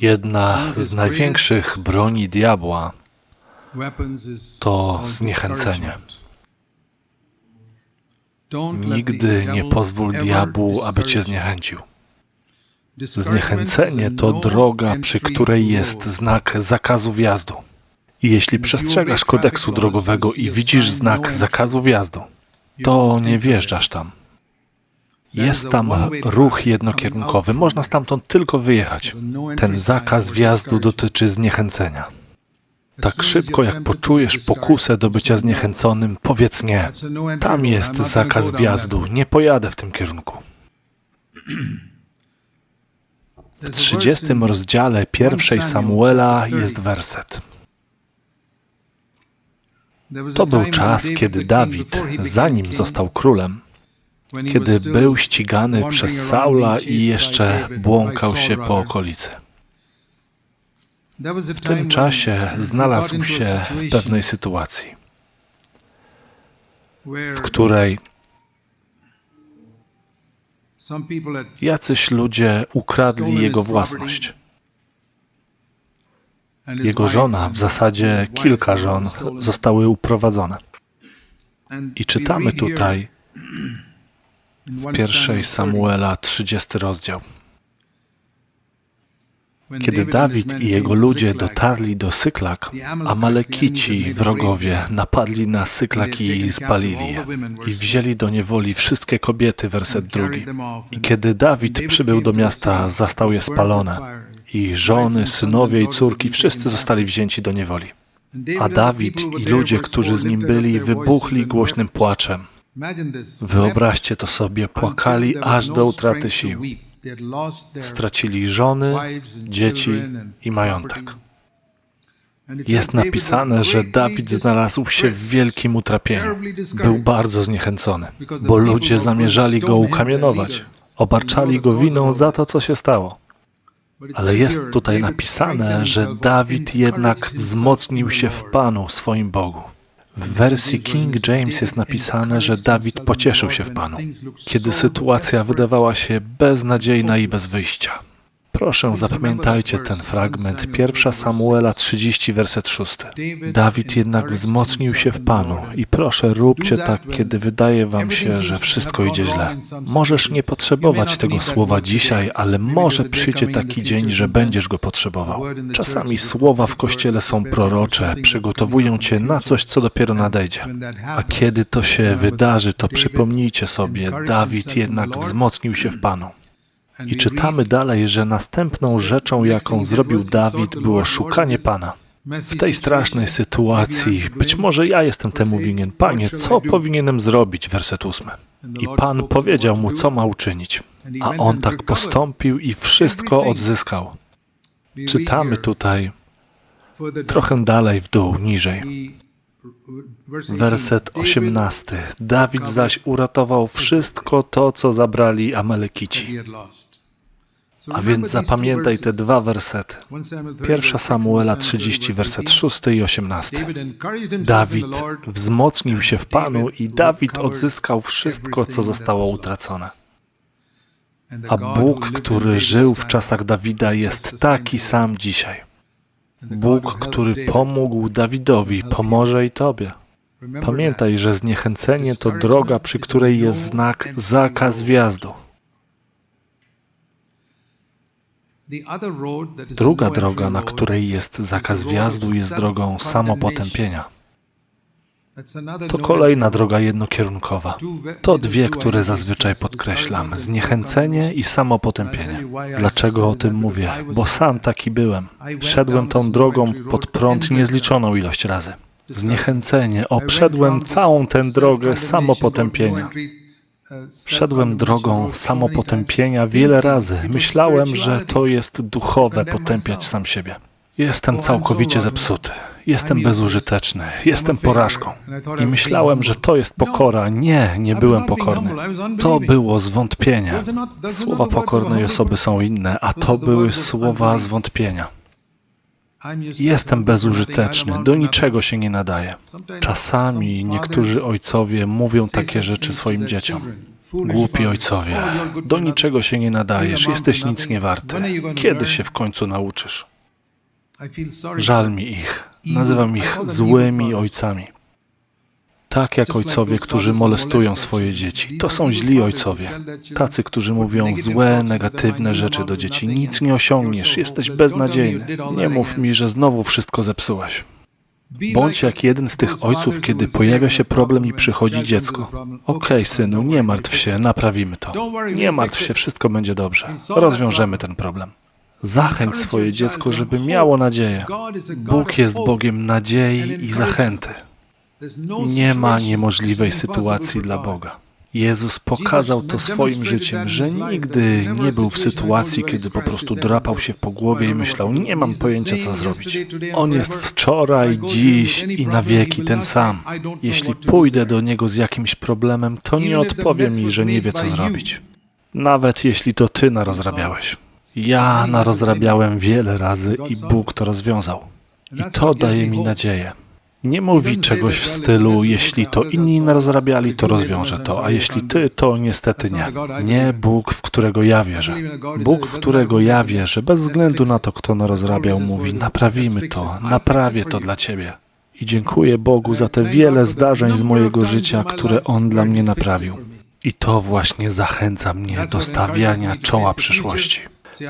Jedna z największych broni diabła to zniechęcenie. Nigdy nie pozwól diabłu, aby cię zniechęcił. Zniechęcenie to droga, przy której jest znak zakazu wjazdu. I jeśli przestrzegasz kodeksu drogowego i widzisz znak zakazu wjazdu, to nie wjeżdżasz tam. Jest tam ruch jednokierunkowy, można stamtąd tylko wyjechać. Ten zakaz wjazdu dotyczy zniechęcenia. Tak szybko jak poczujesz pokusę do bycia zniechęconym, powiedz nie. Tam jest zakaz wjazdu, nie pojadę w tym kierunku. W 30 rozdziale pierwszej Samuela jest werset. To był czas, kiedy Dawid, zanim został królem, kiedy był ścigany przez Saula i jeszcze błąkał się po okolicy. W tym czasie znalazł się w pewnej sytuacji, w której jacyś ludzie ukradli jego własność. Jego żona, w zasadzie kilka żon, zostały uprowadzone. I czytamy tutaj w pierwszej Samuela 30 rozdział. Kiedy Dawid i jego ludzie dotarli do Syklak, Amalekici, wrogowie, napadli na Syklak i spalili je. I wzięli do niewoli wszystkie kobiety, werset drugi. I kiedy Dawid przybył do miasta, zastał je spalone. I żony, synowie i córki, wszyscy zostali wzięci do niewoli. A Dawid i ludzie, którzy z nim byli, wybuchli głośnym płaczem. Wyobraźcie to sobie, płakali aż do utraty sił. Stracili żony, dzieci i majątek. Jest napisane, że Dawid znalazł się w wielkim utrapieniu. Był bardzo zniechęcony, bo ludzie zamierzali go ukamienować. Obarczali go winą za to, co się stało. Ale jest tutaj napisane, że Dawid jednak wzmocnił się w Panu, swoim Bogu. W wersji King James jest napisane, że Dawid pocieszył się w Panu, kiedy sytuacja wydawała się beznadziejna i bez wyjścia. Proszę, zapamiętajcie ten fragment. 1 Samuela 30, werset 6. Dawid jednak wzmocnił się w Panu i proszę, róbcie tak, kiedy wydaje wam się, że wszystko idzie źle. Możesz nie potrzebować tego słowa dzisiaj, ale może przyjdzie taki dzień, że będziesz go potrzebował. Czasami słowa w Kościele są prorocze, przygotowują cię na coś, co dopiero nadejdzie. A kiedy to się wydarzy, to przypomnijcie sobie, Dawid jednak wzmocnił się w Panu. I czytamy dalej, że następną rzeczą, jaką zrobił Dawid, było szukanie Pana. W tej strasznej sytuacji, być może ja jestem temu winien. Panie, co powinienem zrobić? Werset ósmy. I Pan powiedział mu, co ma uczynić. A on tak postąpił i wszystko odzyskał. Czytamy tutaj trochę dalej w dół, niżej. Werset 18. Dawid zaś uratował wszystko to, co zabrali Amalekici. A więc zapamiętaj te dwa wersety. Pierwsza Samuela 30, werset 6 i 18. Dawid wzmocnił się w Panu i Dawid odzyskał wszystko, co zostało utracone. A Bóg, który żył w czasach Dawida, jest taki sam dzisiaj. Bóg, który pomógł Dawidowi, pomoże i Tobie. Pamiętaj, że zniechęcenie to droga, przy której jest znak zakaz wjazdu. Druga droga, na której jest zakaz wjazdu, jest drogą samopotępienia. To kolejna droga jednokierunkowa. To dwie, które zazwyczaj podkreślam: zniechęcenie i samopotępienie. Dlaczego o tym mówię? Bo sam taki byłem. Szedłem tą drogą pod prąd niezliczoną ilość razy. Zniechęcenie, obszedłem całą tę drogę samopotępienia. Szedłem drogą samopotępienia wiele razy. Myślałem, że to jest duchowe potępiać sam siebie. Jestem całkowicie zepsuty. Jestem bezużyteczny. Jestem porażką. I myślałem, że to jest pokora. Nie, nie byłem pokorny. To było zwątpienie. Słowa pokornej osoby są inne, a to były słowa zwątpienia. Jestem bezużyteczny, do niczego się nie nadaję. Czasami niektórzy ojcowie mówią takie rzeczy swoim dzieciom. Głupi ojcowie, do niczego się nie nadajesz, jesteś nic nie warty. Kiedy się w końcu nauczysz? Żal mi ich. Nazywam ich złymi ojcami. Tak jak ojcowie, którzy molestują swoje dzieci. To są źli ojcowie. Tacy, którzy mówią złe, negatywne rzeczy do dzieci. Nic nie osiągniesz, jesteś beznadziejny. Nie mów mi, że znowu wszystko zepsułeś. Bądź jak jeden z tych ojców, kiedy pojawia się problem i przychodzi dziecko. Okej, synu, nie martw się, naprawimy to. Nie martw się, wszystko będzie dobrze. Rozwiążemy ten problem. Zachęć swoje dziecko, żeby miało nadzieję. Bóg jest Bogiem nadziei i zachęty. Nie ma niemożliwej sytuacji dla Boga. Jezus pokazał to swoim życiem, że nigdy nie był w sytuacji, kiedy po prostu drapał się po głowie i myślał, nie mam pojęcia, co zrobić. On jest wczoraj, dziś i na wieki ten sam. Jeśli pójdę do Niego z jakimś problemem, to nie odpowie mi, że nie wie, co zrobić. Nawet jeśli to Ty narozrabiałeś. Ja narozrabiałem wiele razy i Bóg to rozwiązał. I to daje mi nadzieję. Nie mówi czegoś w stylu, jeśli to inni narozrabiali, to rozwiąże to, a jeśli ty, to niestety nie. Nie Bóg, w którego ja wierzę. Bóg, w którego ja wierzę, bez względu na to, kto narozrabiał, mówi, naprawimy to, naprawię to dla ciebie. I dziękuję Bogu za te wiele zdarzeń z mojego życia, które On dla mnie naprawił. I to właśnie zachęca mnie do stawiania czoła przyszłości.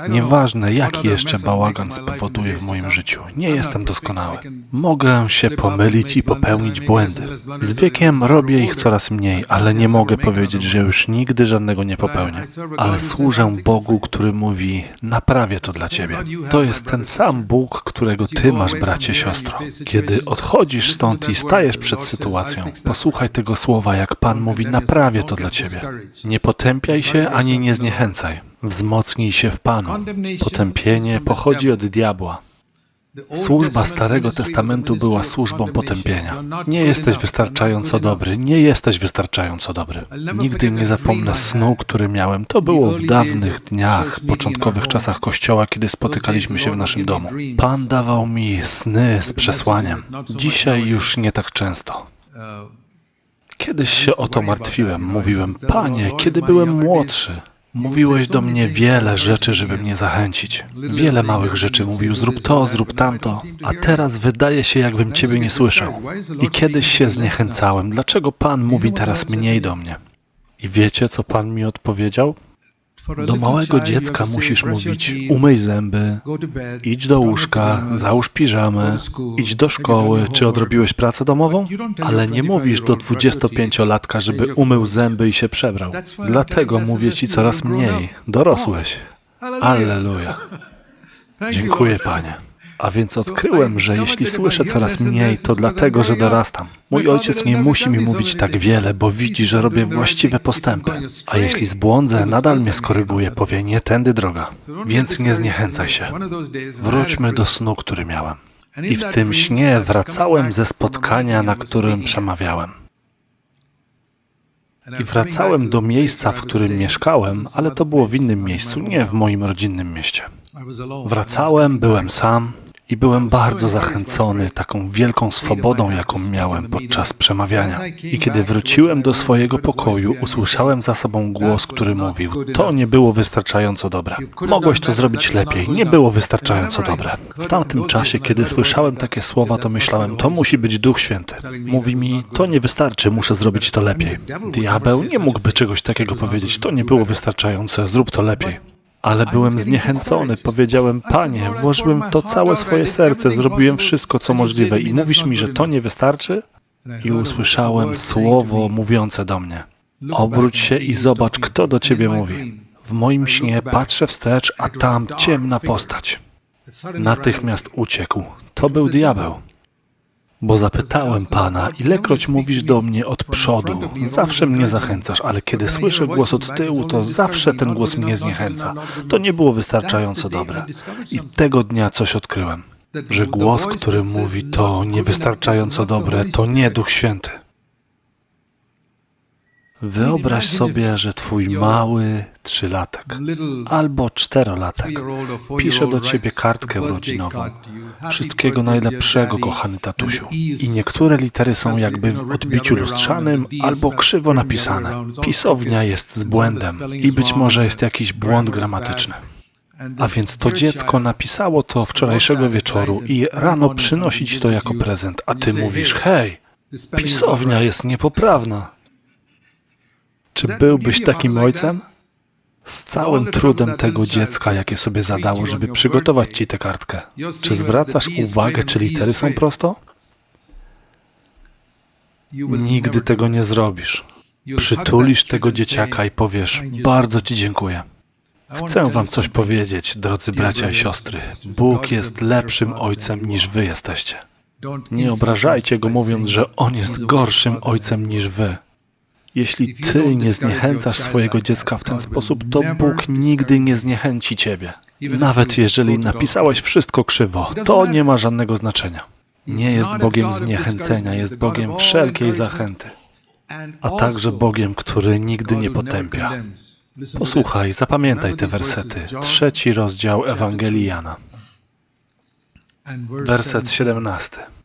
Nieważne, jaki jeszcze bałagan spowoduje w moim życiu, nie jestem doskonały. Mogę się pomylić i popełnić błędy. Z wiekiem robię ich coraz mniej, ale nie mogę powiedzieć, że już nigdy żadnego nie popełnię. Ale służę Bogu, który mówi: Naprawię to dla ciebie. To jest ten sam Bóg, którego ty masz, bracie, siostro. Kiedy odchodzisz stąd i stajesz przed sytuacją, posłuchaj tego słowa, jak Pan mówi: Naprawię to dla ciebie. Nie potępiaj się ani nie zniechęcaj. Wzmocnij się w Panu. Potępienie pochodzi od diabła. Służba Starego Testamentu była służbą potępienia. Nie jesteś wystarczająco dobry, nie jesteś wystarczająco dobry. Nigdy nie zapomnę snu, który miałem. To było w dawnych dniach, początkowych czasach Kościoła, kiedy spotykaliśmy się w naszym domu. Pan dawał mi sny z przesłaniem. Dzisiaj już nie tak często. Kiedyś się o to martwiłem. Mówiłem, Panie, kiedy byłem młodszy, Mówiłeś do mnie wiele rzeczy, żeby mnie zachęcić. Wiele małych rzeczy mówił, zrób to, zrób tamto, a teraz wydaje się, jakbym Ciebie nie słyszał. I kiedyś się zniechęcałem. Dlaczego Pan mówi teraz mniej do mnie? I wiecie, co Pan mi odpowiedział? Do małego dziecka musisz mówić: umyj zęby, idź do łóżka, załóż piżamę, idź do szkoły. Czy odrobiłeś pracę domową? Ale nie mówisz do 25-latka, żeby umył zęby i się przebrał. Dlatego mówię ci coraz mniej. Dorosłeś. Alleluja. Dziękuję, Panie. A więc odkryłem, że jeśli słyszę coraz mniej, to dlatego, że dorastam. Mój ojciec nie musi mi mówić tak wiele, bo widzi, że robię właściwe postępy. A jeśli zbłądzę, nadal mnie skoryguje, powie nie tędy droga. Więc nie zniechęcaj się. Wróćmy do snu, który miałem. I w tym śnie wracałem ze spotkania, na którym przemawiałem. I wracałem do miejsca, w którym mieszkałem, ale to było w innym miejscu, nie w moim rodzinnym mieście. Wracałem, byłem sam, i byłem bardzo zachęcony taką wielką swobodą, jaką miałem podczas przemawiania. I kiedy wróciłem do swojego pokoju, usłyszałem za sobą głos, który mówił: To nie było wystarczająco dobre. Mogłeś to zrobić lepiej, nie było wystarczająco dobre. W tamtym czasie, kiedy słyszałem takie słowa, to myślałem: To musi być Duch Święty. Mówi mi: To nie wystarczy, muszę zrobić to lepiej. Diabeł nie mógłby czegoś takiego powiedzieć: To nie było wystarczające, zrób to lepiej. Ale byłem zniechęcony. Powiedziałem, Panie, włożyłem to całe swoje serce, zrobiłem wszystko, co możliwe i mówisz mi, że to nie wystarczy? I usłyszałem słowo mówiące do mnie. Obróć się i zobacz, kto do ciebie mówi. W moim śnie patrzę wstecz, a tam ciemna postać. Natychmiast uciekł. To był diabeł. Bo zapytałem Pana, ilekroć mówisz do mnie od przodu, zawsze mnie zachęcasz, ale kiedy słyszę głos od tyłu, to zawsze ten głos mnie zniechęca. To nie było wystarczająco dobre. I tego dnia coś odkryłem, że głos, który mówi to niewystarczająco dobre, to nie Duch Święty. Wyobraź sobie, że twój mały trzylatek albo czterolatek pisze do ciebie kartkę urodzinową. Wszystkiego najlepszego, kochany tatusiu. I niektóre litery są jakby w odbiciu lustrzanym albo krzywo napisane. Pisownia jest z błędem i być może jest jakiś błąd gramatyczny. A więc to dziecko napisało to wczorajszego wieczoru i rano przynosi ci to jako prezent, a ty mówisz: Hej, pisownia jest niepoprawna. Czy byłbyś takim ojcem? Z całym trudem tego dziecka, jakie sobie zadało, żeby przygotować ci tę kartkę. Czy zwracasz uwagę, czy litery są prosto? Nigdy tego nie zrobisz. Przytulisz tego dzieciaka i powiesz: Bardzo ci dziękuję. Chcę wam coś powiedzieć, drodzy bracia i siostry. Bóg jest lepszym ojcem niż wy jesteście. Nie obrażajcie go mówiąc, że on jest gorszym ojcem niż wy. Jeśli ty nie zniechęcasz swojego dziecka w ten sposób, to Bóg nigdy nie zniechęci ciebie. Nawet jeżeli napisałeś wszystko krzywo, to nie ma żadnego znaczenia. Nie jest Bogiem zniechęcenia, jest Bogiem wszelkiej zachęty, a także Bogiem, który nigdy nie potępia. Posłuchaj, zapamiętaj te wersety. Trzeci rozdział Ewangelii Jana, werset 17.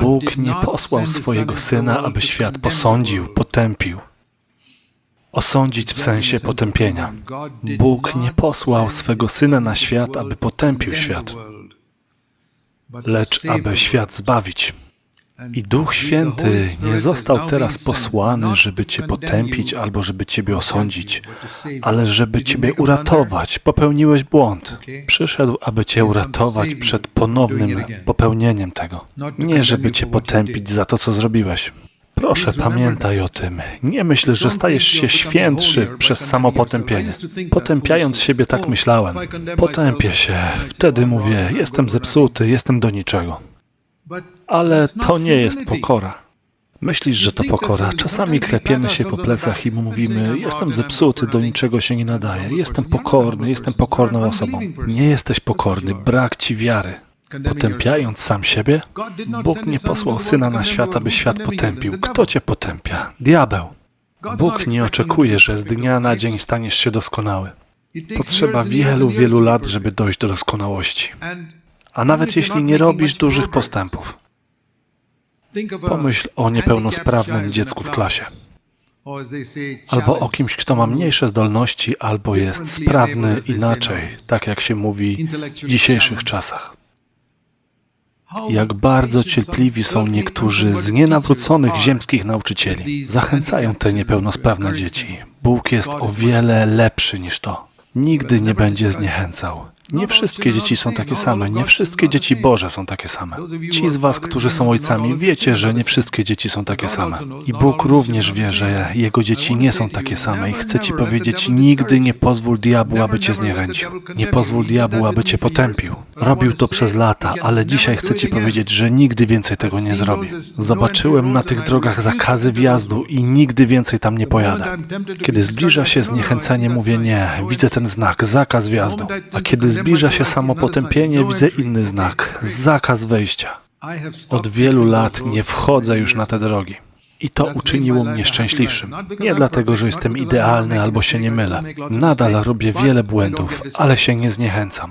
Bóg nie posłał swojego Syna, aby świat posądził, potępił. Osądzić w sensie potępienia. Bóg nie posłał swego Syna na świat, aby potępił świat, lecz aby świat zbawić. I Duch Święty nie został teraz posłany, żeby Cię potępić albo żeby Ciebie osądzić, ale żeby Ciebie uratować. Popełniłeś błąd. Przyszedł, aby Cię uratować przed ponownym popełnieniem tego. Nie, żeby Cię potępić za to, co zrobiłeś. Proszę, pamiętaj o tym. Nie myśl, że stajesz się świętszy przez samo potępienie. Potępiając siebie, tak myślałem. Potępię się. Wtedy mówię, jestem zepsuty, jestem do niczego. Ale to nie jest pokora. Myślisz, że to pokora. Czasami klepiemy się po plecach i mówimy: Jestem zepsuty, do niczego się nie nadaje. Jestem pokorny, jestem pokorną osobą. Nie jesteś pokorny, brak ci wiary. Potępiając sam siebie, Bóg nie posłał syna na świat, aby świat potępił. Kto cię potępia? Diabeł. Bóg nie oczekuje, że z dnia na dzień staniesz się doskonały. Potrzeba wielu, wielu lat, żeby dojść do doskonałości. A nawet jeśli nie robisz dużych postępów, pomyśl o niepełnosprawnym dziecku w klasie. Albo o kimś, kto ma mniejsze zdolności, albo jest sprawny inaczej, tak jak się mówi w dzisiejszych czasach. Jak bardzo cierpliwi są niektórzy z nienawróconych ziemskich nauczycieli. Zachęcają te niepełnosprawne dzieci. Bóg jest o wiele lepszy niż to. Nigdy nie będzie zniechęcał. Nie wszystkie dzieci są takie same, nie wszystkie dzieci Boże są takie same. Ci z Was, którzy są ojcami, wiecie, że nie wszystkie dzieci są takie same. I Bóg również wie, że Jego dzieci nie są takie same. I chcę Ci powiedzieć, nigdy nie pozwól diabłu, aby Cię zniechęcił. Nie pozwól diabłu, aby Cię potępił. Robił to przez lata, ale dzisiaj chcę Ci powiedzieć, że nigdy więcej tego nie zrobi. Zobaczyłem na tych drogach zakazy wjazdu i nigdy więcej tam nie pojadę. Kiedy zbliża się zniechęcenie, mówię nie, widzę ten znak, zakaz wjazdu. A kiedy zbliża się samo potępienie, widzę inny znak, zakaz wejścia. Od wielu lat nie wchodzę już na te drogi. I to uczyniło mnie szczęśliwszym. Nie dlatego, że jestem idealny albo się nie mylę. Nadal robię wiele błędów, ale się nie zniechęcam.